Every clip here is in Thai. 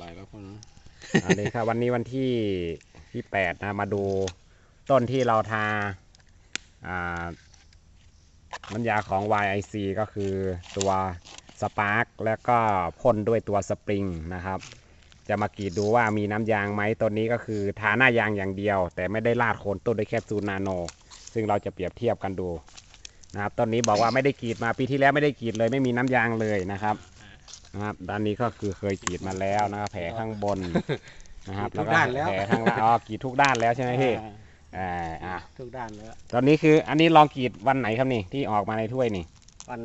หลายแล้วพ่อเนอะอันนี้ครับวันนี้วันที่ที่แปดนะมาดูต้นที่เราทาอ่าน้ำยาของ YIC ก็คือตัวสปาร์คแล้วก็พ่นด้วยตัวสปริงนะครับ จะมากรีดดูว่ามีน้ำยางไหมต้นนี้ก็คือทาหน้ายางอย่างเดียว แต่ไม่ได้ลาดโคนต้นด้วยแคปซูลนาโน ซึ่งเราจะเปรียบเทียบกันดูนะครับต้นนี้บอกว่าไม่ได้กรีดมาปีที่แล้วไม่ได้กรีดเลยไม่มีน้ำยางเลยนะครับ นะครับ ด้านนี้ก็คือเคยกรีดมาแล้วนะครับ แผลข้างบนนะครับกรีดทุกด้านแล้ว แผลข้างล่างอ๋อกรีดทุกด้านแล้วใช่ไหมพี่อ่าอ่าอะทุกด้านแล้ว ตอนนี้คืออันนี้ลองกรีดวันไหนครับนี่ที่ออกมาในถ้วยนี่วัน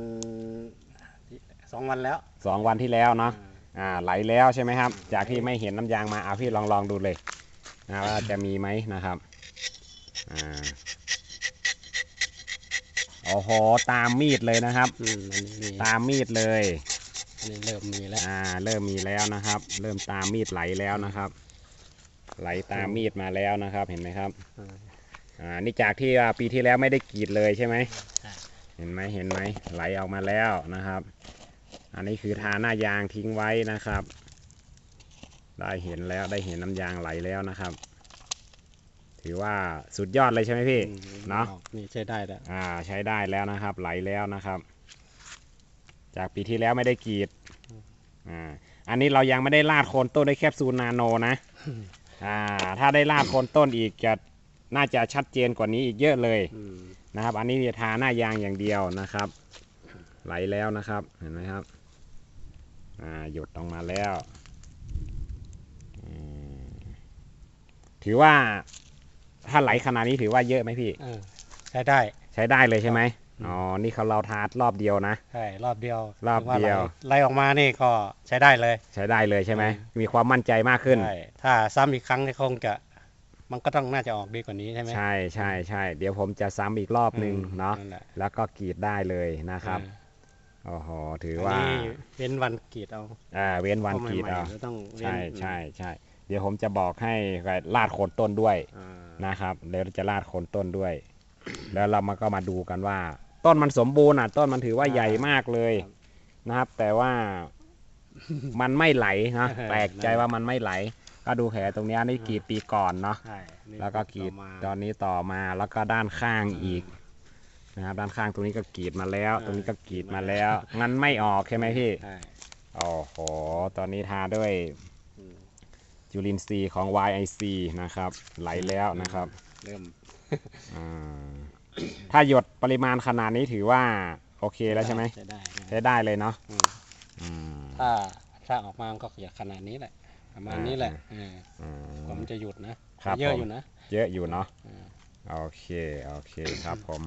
ที่สองวันแล้วสองวันที่แล้วเนาะอ่าอ่าไหลแล้วใช่ไหมครับ จากที่ไม่เห็นน้ำยางมาเอาพี่ลองลองดูเลยนะว่าจะมีไหมนะครับอ่าโอ้โหตามมีดเลยนะครับ อืมอันนี้มีตามมีดเลย อันนี้เริ่มมีแล้วอ่าเริ่มมีแล้วนะครับ เริ่มตามมีดไหลแล้วนะครับ ไหลตามมีดมาแล้วนะครับเห็นไหมครับอ่าอ่านี่จากที่ว่าปีที่แล้วไม่ได้กรีดเลยใช่ไหมใช่เห็นไหมเห็นไหมไหลออกมาแล้วนะครับ อันนี้คือทาหน้ายางทิ้งไว้นะครับ ได้เห็นแล้วได้เห็นน้ำยางไหลแล้วนะครับ ถือว่าสุดยอดเลยใช่ไหมพี่อืมเนาะออกนี่ใช้ได้แล้วอ่าใช้ได้แล้วนะครับ ไหลแล้วนะครับ จากปีที่แล้วไม่ได้กรีดอ่าอันนี้เรายังไม่ได้ลาดโคนต้นด้วยแคปซูลนาโนนะอ่าถ้าได้ลาดโคนต้นอีกจะน่าจะชัดเจนกว่านี้อีกเยอะเลยอืมนะครับ อันนี้จะทาหน้ายางอย่างเดียวนะครับ ไหลแล้วนะครับเห็นไหมครับอ่าหยดออกมาแล้วอืมถือว่าถ้าไหลขนาดนี้ถือว่าเยอะไหมพี่เออใช้ได้ใช้ได้เลยใช่ไหม อืมอ๋อ นี่เขาเราทารอบเดียวนะ ใช่ รอบเดียวรอบเดียวถืาไหลไล่ออกมานี่ก็ใช้ได้เลย ใช้ได้เลยใช่ไหมอืมมีความมั่นใจมากขึ้น ใช่ ถ้าซ้ำอีกครั้งนี่คงจะ มันก็ต้องน่าจะออกดีกว่านี้ใช่ไหม ใช่ใช่ใช่ เดี๋ยวผมจะซ้ำอีกรอบหนึ่งอืมเนาะแหละแล้วก็กรีดได้เลยนะครับเออโอ้โหถืออันว่านี้เว้นวันกรีดเอา อ่า เว้นวันพราะกรีดใหม่เอาๆก็ต้องเว้นใช่ใช่ใช่ เดี๋ยวผมจะบอกให้ลาดโคนต้นด้วยอ่านะครับ เดี๋ยวจะลาดโคนต้นด้วยแล้วเรามาก็มาดูกันว่า ต้นมันสมบูรณ์อะ ต้นมันถือว่าใหญ่มากเลยนะครับ แต่ว่ามันไม่ไหลนะแปลกใจว่ามันไม่ไหล ก็ดูแผลตรงเนี้ยนี่กรีดปีก่อนเนาะใช่นี่แล้วก็กรีดต่อมาตอนนี้ต่อมาแล้วก็ด้านข้างอีกนะครับ ด้านข้างตรงนี้ก็กรีดมาแล้ว ตรงนี้ก็กรีดมาแล้วงั้นไม่ออกใช่ไหมพี่ใช่โอ้โหตอนนี้ทาด้วยอืมจุลินทรีย์ของ YIC นะครับ ไหลแล้วนะครับ เริ่มอ่า ถ้าหยดปริมาณขนาดนี้ถือว่า โอเคแล้วใช่ไหมใช้ได้ใช้ได้เลยเนาะอืมอืม ถ้าถ้าออกมามันก็อยากขนาดนี้แหละ ประมาณนี้แหละเอออืกว่ามันมจะหยุดนะครับครับเยอะผมอยู่นะ เยอะอยู่เนาะอ่า โอเค โอเคครับผม